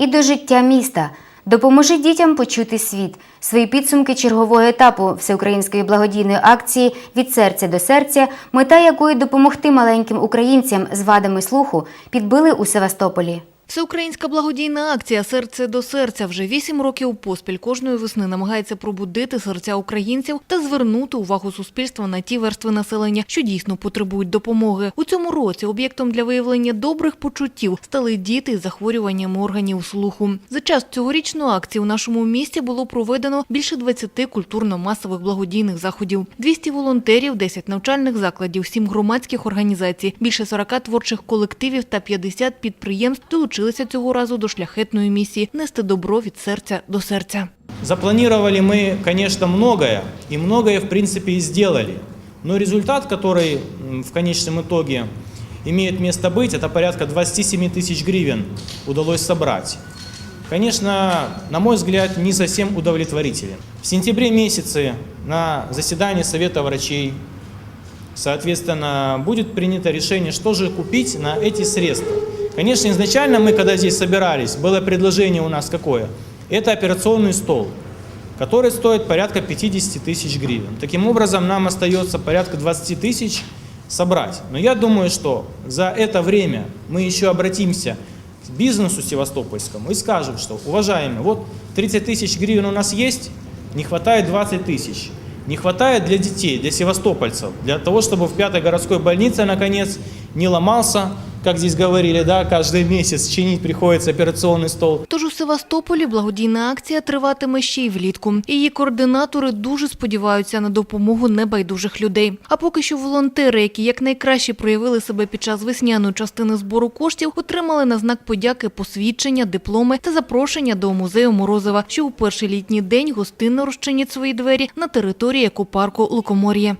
і до життя міста. Допоможи дітям почути світ. Свої підсумки чергового етапу всеукраїнської благодійної акції від серця до серця, мета якої допомогти маленьким українцям з вадами слуху, підбили у Севастополі. Всеукраїнська благодійна акція Серце до серця вже вісім років поспіль кожної весни намагається пробудити серця українців та звернути увагу суспільства на ті верстви населення, що дійсно потребують допомоги. У цьому році об'єктом для виявлення добрих почуттів стали діти з захворюваннями органів слуху. За час цьогорічної акції у нашому місті було проведено більше 20 культурно-масових благодійних заходів, 200 волонтерів, 10 навчальних закладів, 7 громадських організацій, більше 40 творчих колективів та 50 підприємств долучилися цього разу до шляхетної місії нести добро від серця до серця. Запланировали мы, конечно, многое, и многое, в принципе, и сделали. Но результат, который м, в конечном итоге имеет место быть, это порядка 27 тысяч гривен удалось собрать. Конечно, на мой взгляд, не совсем удовлетворителен. В сентябре месяце на заседании Совета врачей, соответственно, будет принято решение, что же купить на эти средства. Конечно, изначально мы, когда здесь собирались, было предложение у нас какое? Это операционный стол, который стоит порядка 50 тысяч гривен. Таким образом, нам остается порядка 20 тысяч собрать. Но я думаю, что за это время мы еще обратимся к бизнесу севастопольскому и скажем, что, уважаемые, вот 30 тысяч гривен у нас есть, не хватает 20 тысяч. Не хватает для детей, для севастопольцев, для того, чтобы в пятой городской больнице, наконец, не ломался, как здесь говорили, да, каждый месяц чинить приходится операционный стол. Тож у Севастополі благодійна акція триватиме ще й влітку. Її координатори дуже сподіваються на допомогу небайдужих людей. А поки що волонтери, які якнайкраще проявили себе під час весняної частини збору коштів, отримали на знак подяки посвідчення, дипломи та запрошення до музею Морозова, що у перший літній день гостинно розчинять свої двері на території екопарку Лукомор'я.